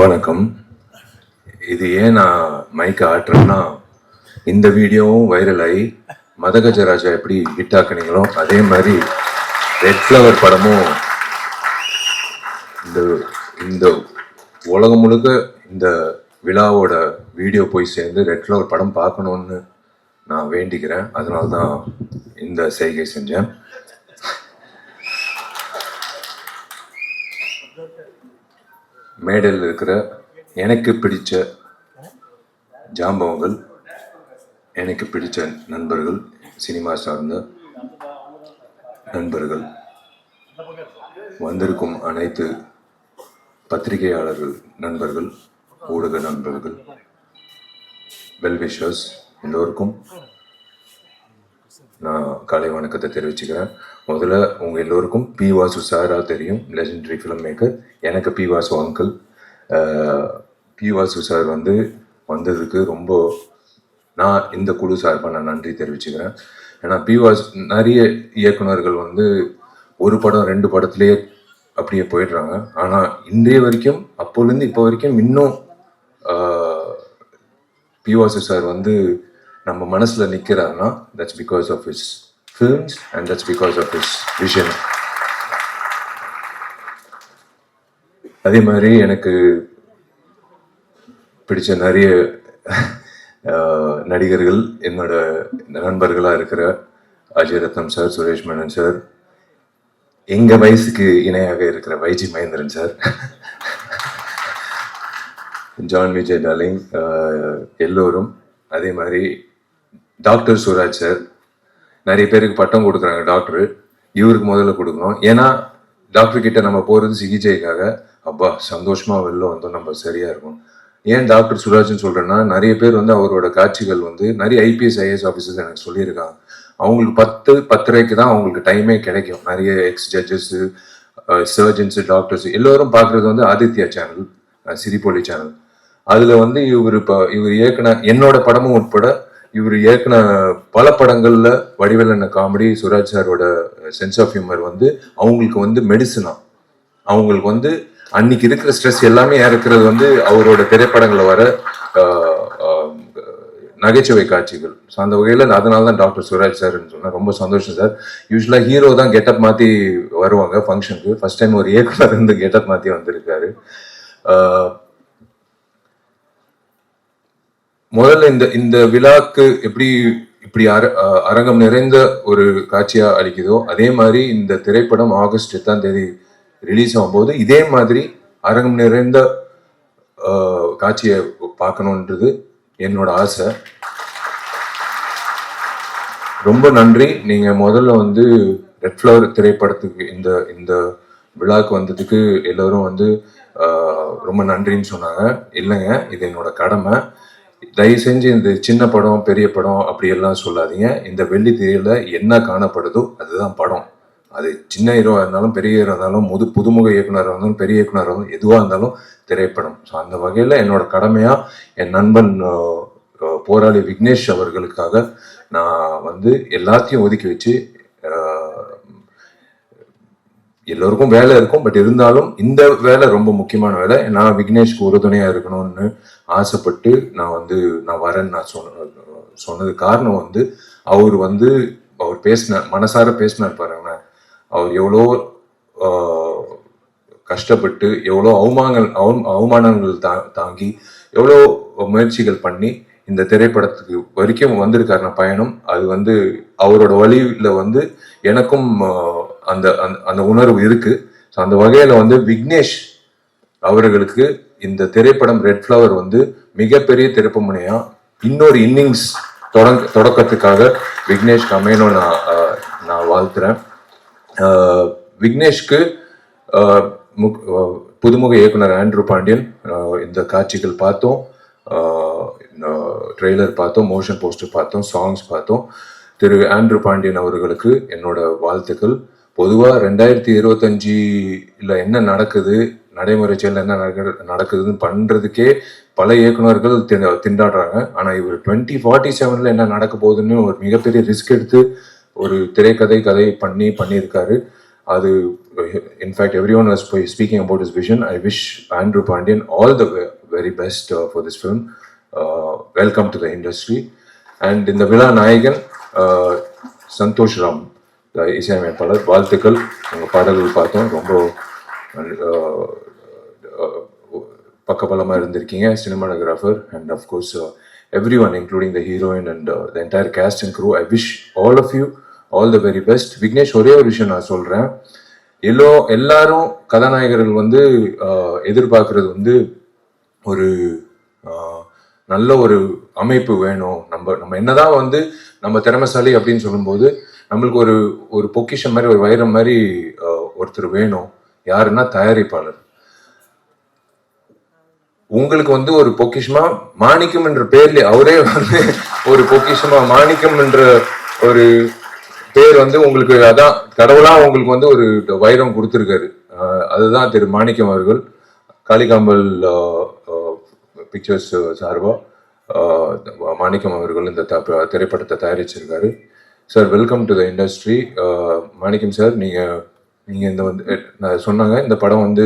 வணக்கம். இது ஏன் நான் மைக்கை ஆட்டுறேன்னா இந்த வீடியோவும் வைரல் ஆகி மதகஜராஜா எப்படி ஹிட் ஆக்குனீங்களோ அதே மாதிரி ரெட் ஃப்ளவர் படமும் இந்த இந்த உலகம் முழுக்க இந்த விழாவோட வீடியோ போய் சேர்ந்து ரெட் ஃப்ளவர் படம் பார்க்கணுன்னு நான் வேண்டிக்கிறேன். அதனால தான் இந்த செய்கை செஞ்சேன். மேடையில் இருக்கிற எனக்கு பிடித்த ஜாம்பவங்கள் எனக்கு பிடித்த நண்பர்கள் சினிமா சார்ந்த நண்பர்கள். வந்திருக்கும் அனைத்து பத்திரிகையாளர்கள் நண்பர்கள் ஊடக நண்பர்கள் வெல்விஷர்ஸ் எல்லோருக்கும் நான் காலை வணக்கத்தை தெரிவிச்சுக்கிறேன். முதல்ல உங்கள் எல்லோருக்கும் பி வாசு சாரா தெரியும் லெஜெண்டரி ஃபிலிம் மேக்கர் எனக்கு P Vasu uncle P Vasu sir வந்து வந்ததுக்கு ரொம்ப நான் இந்த குழு சார்பாக நான் நன்றி தெரிவிச்சுக்கிறேன். ஏன்னா பி வாசு நிறைய இயக்குனர்கள் வந்து ஒரு படம் ரெண்டு படத்துலேயே அப்படியே போயிடுறாங்க. ஆனால் இன்றைய வரைக்கும் அப்போலேருந்து இப்போ வரைக்கும் இன்னும் பி வாசு சார் வந்து நம்ம மனசில் நிற்கிறாருன்னா that's because of his films and that's because of his vision அதே மாதிரி எனக்கு பிடிச்ச நிறைய நடிகர்கள் என்னோட நண்பர்களாக இருக்கிற அஜய் ரத்னம் சார் சுரேஷ் மேனன் சார் எங்கள் வயசுக்கு இணையாக இருக்கிற YG Mahendran sir John Vijay darling எல்லோரும் அதே மாதிரி டாக்டர் சுராஜ் சார் நிறைய பேருக்கு பட்டம் கொடுக்குறாங்க டாக்டரு. இவருக்கு முதல்ல கொடுக்கணும். ஏன்னா டாக்டர் கிட்ட நம்ம போகிறது சிகிச்சைக்காக. அப்பா சந்தோஷமாக வெளில வந்தோம் நம்ம சரியாக இருக்கும். ஏன் டாக்டர் சுராஜ்னு சொல்கிறேன்னா நிறைய பேர் வந்து அவரோட காட்சிகள் வந்து நிறைய ஐபிஎஸ் ஐஏஎஸ் ஆஃபீஸர்ஸ் எனக்கு சொல்லியிருக்காங்க. அவங்களுக்கு பத்து பத்தரைக்கு தான் அவங்களுக்கு டைமே கிடைக்கும். நிறைய எக்ஸ் ஜட்ஜஸ்ஸு சர்ஜன்ஸு டாக்டர்ஸ் எல்லோரும் பார்க்குறது வந்து ஆதித்யா சேனல் சிரிப்பொலி சேனல் அதில் வந்து இவர் இப்போ இவர் இயக்குன என்னோட படமும் உட்பட இவர் இயக்குன பல படங்கள்ல வடிவேலன காமெடி சுராஜ் சாரோட சென்ஸ் ஆஃப் ஹியூமர் வந்து அவங்களுக்கு வந்து மெடிசனா அவங்களுக்கு வந்து அன்னைக்கு இருக்கிற ஸ்ட்ரெஸ் எல்லாமே இறக்குறது வந்து அவரோட திரைப்படங்களை வர நகைச்சுவை காட்சிகள். ஸோ அந்த வகையில் அதனால தான் டாக்டர் சுராஜ் சார்னு சொன்னால் ரொம்ப சந்தோஷம் சார் யூஸ்வலாக ஹீரோ தான் கெட்டப் மாற்றி வருவாங்க ஃபங்க்ஷனுக்கு ஃபர்ஸ்ட் டைம் ஒரு இயக்குனர் இருந்து கெட்டப் மாற்றி வந்திருக்காரு. முதல்ல இந்த இந்த விழாக்கு எப்படி இப்படி அர அஹ் அரங்கம் நிறைந்த ஒரு காட்சியா அளிக்குதோ அதே மாதிரி இந்த திரைப்படம் ஆகஸ்ட் எட்டாம் தேதி ரிலீஸ் ஆகும்போது இதே மாதிரி அரங்கம் நிறைந்த காட்சியை பார்க்கணுன்றது என்னோட ஆசை. ரொம்ப நன்றி. நீங்க முதல்ல வந்து ரெட் ஃப்ளவர் திரைப்படத்துக்கு இந்த இந்த விழாக்கு வந்ததுக்கு எல்லோரும் வந்து ரொம்ப நன்றின்னு சொன்னாங்க. இல்லைங்க இது என்னோட கடமை. தயவு செஞ்சு இந்த சின்ன படம் பெரிய படம் அப்படியெல்லாம் சொல்லாதீங்க. இந்த வெள்ளி திரையில என்ன காணப்படுதோ அதுதான் படம். அது சின்ன ஹீரோவாக இருந்தாலும் பெரிய ஹீரோ இருந்தாலும் முது புதுமுக இயக்குனராக இருந்தாலும் பெரிய இயக்குனராக இருந்தாலும் எதுவாக இருந்தாலும் திரைப்படம். ஸோ அந்த வகையில் என்னோட கடமையாக என் நண்பன் போராளி விக்னேஷ் அவர்களுக்காக நான் வந்து எல்லாத்தையும் ஒதுக்கி வச்சு எல்லோருக்கும் வேலை இருக்கும் பட் இருந்தாலும் இந்த வேலை ரொம்ப முக்கியமான வேலை. நான் விக்னேஷ்க்கு உறுதுணையாக இருக்கணும்னு ஆசைப்பட்டு நான் வந்து நான் வரேன்னு நான் சொன்ன சொன்னது காரணம் வந்து அவர் வந்து அவர் பேசின மனசார பேசினார் பாருங்க அவர் எவ்வளோ கஷ்டப்பட்டு எவ்வளோ அவமானங்கள் அவ- அவமானங்கள் தா தாங்கி எவ்வளோ முயற்சிகள் பண்ணி இந்த திரைப்படத்துக்கு வரைக்கும் வந்திருக்காருன பயணம். அது வந்து அவரோட வழியில் வந்து எனக்கும் அந்த அந்த- அந்த உணர்வு இருக்கு. ஸோ அந்த வகையில் வந்து விக்னேஷ் அவர்களுக்கு இந்த திரைப்படம் ரெட் ஃப்ளவர் வந்து மிகப்பெரிய திருப்புமுனையா இன்னொரு இன்னிங்ஸ் தொடங்க தொடக்கத்துக்காக விக்னேஷ் அமையணும் நான் நான் வாழ்த்துறேன். விக்னேஷ்க்கு முக்- புதுமுக இயக்குனர் ஆண்ட்ரூ பாண்டியன் இந்த காட்சிகள் பார்த்தோம். ட்ரெய்லர் பார்த்தோம் மோஷன் போஸ்டர் பார்த்தோம் சாங்ஸ் பார்த்தோம். திரு ஆண்ட்ரூ பாண்டியன் அவர்களுக்கு என்னோட வாழ்த்துக்கள். பொதுவாக ரெண்டாயிரத்தி இருபத்தஞ்சில் என்ன நடக்குது நடைமுறை செயல் என்ன நடக்க- நடக்குதுன்னு பண்ணுறதுக்கே பல இயக்குனர்கள் திண்டாடுறாங்க. ஆனால் இவர் டுவெண்ட்டி ஃபார்ட்டி செவனில் என்ன நடக்க போகுதுன்னு ஒரு மிகப்பெரிய ரிஸ்க் எடுத்து ஒரு திரைக்கதை கதை பண்ணி பண்ணியிருக்காரு. அது in fact every one was speaking about is vision I wish Andrew Pandian all the very best for this film welcome to the industry and இந்த விழா நாயகன் சந்தோஷ் ராம் இசையமைப்பாளர் வாழ்த்துக்கள். உங்கள் பாடல்கள் பார்த்தோம். ரொம்ப பக்கபலமாக இருந்திருக்கீங்க cinematographer and of course every one including the heroine and the entire cast and crew I wish all of you all the very best Vignesh ஒரே ஒரு விஷயம் நான் சொல்கிறேன் எல்லோ எல்லாரும் கதாநாயகர்கள் வந்து எதிர்பார்க்கறது வந்து ஒரு நல்ல ஒரு அமைப்பு வேணும். நம்ம நம்ம என்னதான் வந்து நம்ம திறமைசாலி அப்படின்னு சொல்லும்போது நம்மளுக்கு ஒரு ஒரு பொக்கிஷம் மாதிரி ஒரு வைரம் மாதிரி ஒருத்தர் வேணும். யாருன்னா தயாரிப்பாளர். உங்களுக்கு வந்து ஒரு பொக்கிஷமா மாணிக்கம் என்ற பேர்ல அவரே வந்து ஒரு பொக்கிஷமா மாணிக்கம் என்ற ஒரு பேர் வந்து உங்களுக்கு அதான் கடவுளா உங்களுக்கு வந்து ஒரு வைரம் கொடுத்துருக்காரு. அதுதான் திரு மாணிக்கம் அவர்கள். காளிகாம்பல் பிக்சர்ஸ் சார்பா ஆஹ் மாணிக்கம் அவர்கள் இந்த த- திரைப்படத்தை தயாரிச்சிருக்காரு. Sir welcome to the industry Manickam sir நீங்கள் நீங்கள் இந்த வந்து நான் சொன்னாங்க இந்த படம் வந்து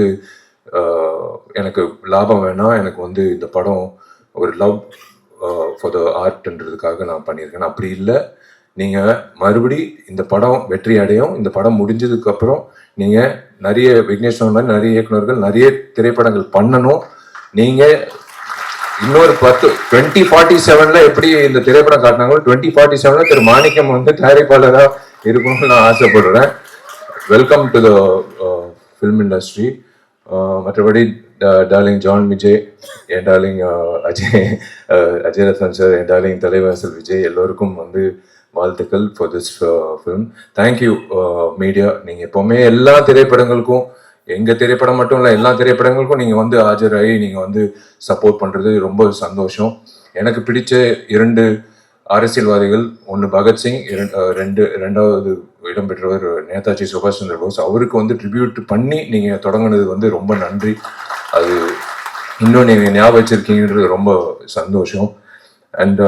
எனக்கு லாபம் வேணாம் எனக்கு வந்து இந்த படம் ஒரு லவ் ஃபார் த ஆர்ட்ன்றதுக்காக நான் பண்ணியிருக்கேன். அப்படி இல்லை. நீங்கள் மறுபடி இந்த படம் வெற்றி அடையும். இந்த படம் முடிஞ்சதுக்கப்புறம் நீங்கள் நிறைய விக்னேஷ் மாதிரி நிறைய இயக்குனர்கள் நிறைய திரைப்படங்கள் பண்ணணும். நீங்கள் இன்னொரு பத்து டுவெண்ட்டி ஃபார்ட்டி செவன்ல எப்படி இந்த திரைப்படம் காட்டினாங்களோ டுவெண்ட்டி ஃபார்ட்டி செவன்ல திரு மாணிக்கம் வந்து தயாரிப்பாளராக இருக்கணும்னு நான் ஆசைப்படுறேன். Welcome to the film industry மற்றபடி டார்லிங் ஜான் விஜய் என் darling uh, Ajay uh, Ajay Rathan sir என் டார்லிங் தலைவாசல் விஜய் எல்லோருக்கும் வந்து வாழ்த்துக்கள் for this film thank you media நீங்கள் எப்போவுமே எல்லா திரைப்படங்களுக்கும் எங்க திரைப்படம் மட்டும் இல்லை எல்லா திரைப்படங்களுக்கும் நீங்கள் வந்து ஆஜராகி நீங்கள் வந்து சப்போர்ட் பண்ணுறது ரொம்ப சந்தோஷம். எனக்கு பிடிச்ச இரண்டு அரசியல்வாதிகள் ஒன்று பகத்சிங் இரண்டு ரெண்டு ரெண்டாவது இடம் பெற்றவர் நேதாஜி சுபாஷ் சந்திர போஸ். அவருக்கு வந்து ட்ரிபியூட் பண்ணி நீங்கள் தொடங்கினது வந்து ரொம்ப நன்றி. அது இன்னும் நீங்கள் ஞாபகம் வச்சிருக்கீங்கன்றது ரொம்ப சந்தோஷம். அண்ட்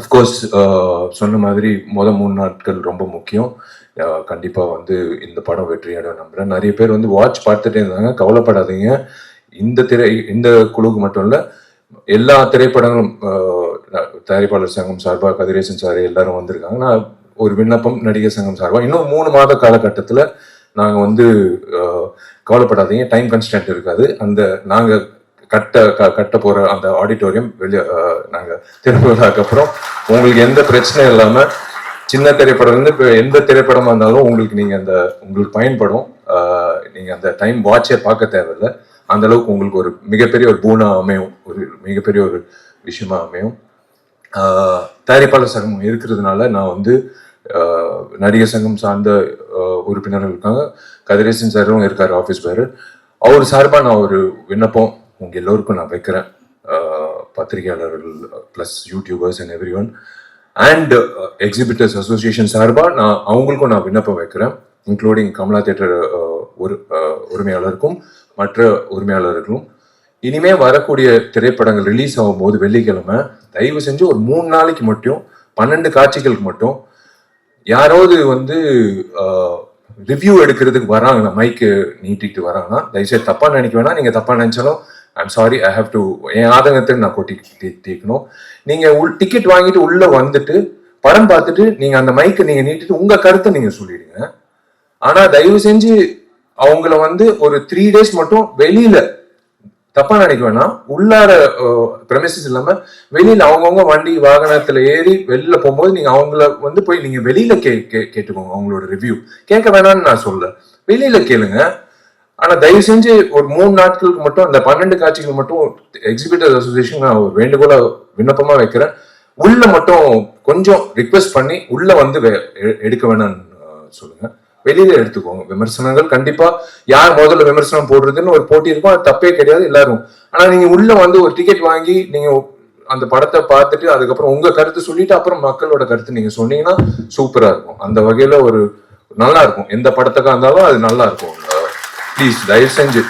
அஃப்கோர்ஸ் சொன்ன மாதிரி மொதல் மூணு நாட்கள் ரொம்ப முக்கியம். கண்டிப்பாக வந்து இந்த படம் வெற்றியாடும் நம்புகிறேன் நிறைய பேர் வந்து வாட்ச் பார்த்துட்டே இருந்தாங்க. கவலைப்படாதீங்க. இந்த திரை இந்த குழுவுக்கு மட்டும் இல்லை எல்லா திரைப்படங்களும் தயாரிப்பாளர் சங்கம் சார்பாக கதிரேசன் சார் எல்லாரும் வந்திருக்காங்க. நான் ஒரு விண்ணப்பம் நடிகர் சங்கம் சார்பாக இன்னும் மூணு மாத காலகட்டத்தில் நாங்கள் வந்து கவலைப்படாதீங்க. டைம் கன்ஸ்டன்ட் இருக்காது. அந்த நாங்கள் கட்ட க- கட்ட போகிற அந்த ஆடிட்டோரியம் வெளியே நாங்கள் திறப்புவதற்கு அப்புறம் உங்களுக்கு எந்த பிரச்சனையும் இல்லாமல் சின்ன திரைப்படம் இருந்து இப்போ எந்த திரைப்படமாக இருந்தாலும் உங்களுக்கு நீங்கள் அந்த உங்களுக்கு பயன்படும். நீங்கள் அந்த டைம் வாட்சே பார்க்க தேவையில்லை. அந்த அளவுக்கு உங்களுக்கு ஒரு மிகப்பெரிய ஒரு பூனா அமையும். ஒரு மிகப்பெரிய ஒரு விஷயமா அமையும். தயாரிப்பாளர் சங்கம் இருக்கிறதுனால நான் வந்து நடிகர் சங்கம் சார்ந்த உறுப்பினர்கள் இருக்காங்க கதிரேசன் சாரும் இருக்கார் ஆஃபீஸ் பேர் அவர் சார்பாக நான் ஒரு விண்ணப்பம் உங்கள் எல்லோருக்கும் நான் வைக்கிறேன். பத்திரிகையாளர்கள் plus YouTubers and every one and exhibitors association சார்பாக நான் அவங்களுக்கும் நான் விண்ணப்பம் வைக்கிறேன் இன்க்ளூடிங் கமலா தேட்டர் ஒரு உரிமையாளருக்கும் மற்ற உரிமையாளர்களும். இனிமே வரக்கூடிய திரைப்படங்கள் ரிலீஸ் ஆகும்போது வெள்ளிக்கிழமை தயவு செஞ்சு ஒரு மூணு நாளைக்கு மட்டும் பன்னெண்டு காட்சிகளுக்கு மட்டும் யாராவது வந்து ரிவ்யூ எடுக்கிறதுக்கு வராங்க மைக்கு நீட்டிட்டு வராங்கன்னா தயவுசெய்து தப்பாக நினைக்க வேணாம். நீங்கள் தப்பாக நினைச்சாலும் I'm sorry I have to என் ஆதங்கத்தில் நான் கொட்டி தீ- தீர்க்கணும் உள் டிக்கெட் வாங்கிட்டு உள்ளே வந்துட்டு படம் பார்த்துட்டு நீங்கள் அந்த மைக்கை நீங்கள் நீட்டிட்டு உங்கள் கருத்தை நீங்கள் சொல்லிடுங்க. ஆனால் தயவு செஞ்சு அவங்கள வந்து ஒரு த்ரீ டேஸ் மட்டும் வெளியில தப்பா நினைக்க வேணாம். உள்ளார பிரமிசஸ் இல்லாம வெளியில அவங்கவுங்க வண்டி வாகனத்துல ஏறி வெளியில போகும்போது நீங்க அவங்கள வந்து போய் நீங்க வெளியில கே கே- கேட்டுக்கோங்க அவங்களோட ரிவ்யூ கேட்க வேணாம்னு நான் சொல்ல. வெளியில கேளுங்க. ஆனா தயவு செஞ்சு ஒரு மூணு நாட்களுக்கு மட்டும் அந்த பன்னெண்டு காட்சிகள் மட்டும் எக்ஸிபியூட்டிவ் அசோசியேஷன் நான் ஒரு வேண்டுகோளா விண்ணப்பமா வைக்கிறேன். உள்ள மட்டும் கொஞ்சம் ரிக்வெஸ்ட் பண்ணி உள்ள வந்து எ- எடுக்க வேணாம்னு சொல்லுங்க. வெளியில எடுத்துக்கோங்க. விமர்சனங்கள் கண்டிப்பா யார் முதல்ல விமர்சனம் போடுறதுன்னு ஒரு போட்டி இருக்கும் அது தப்பே கிடையாது எல்லாரும் ஆனா நீங்க உள்ள வந்து ஒரு டிக்கெட் வாங்கி நீங்க அந்த படத்தை பார்த்துட்டு அதுக்கப்புறம் உங்க கருத்து சொல்லிட்டு அப்புறம் மக்களோட கருத்து நீங்க சொன்னீங்கன்னா சூப்பரா இருக்கும். அந்த வகையில ஒரு நல்லா இருக்கும். எந்த படத்துக்கா இருந்தாலும் அது நல்லா இருக்கும். ப்ளீஸ் தயவு செஞ்சு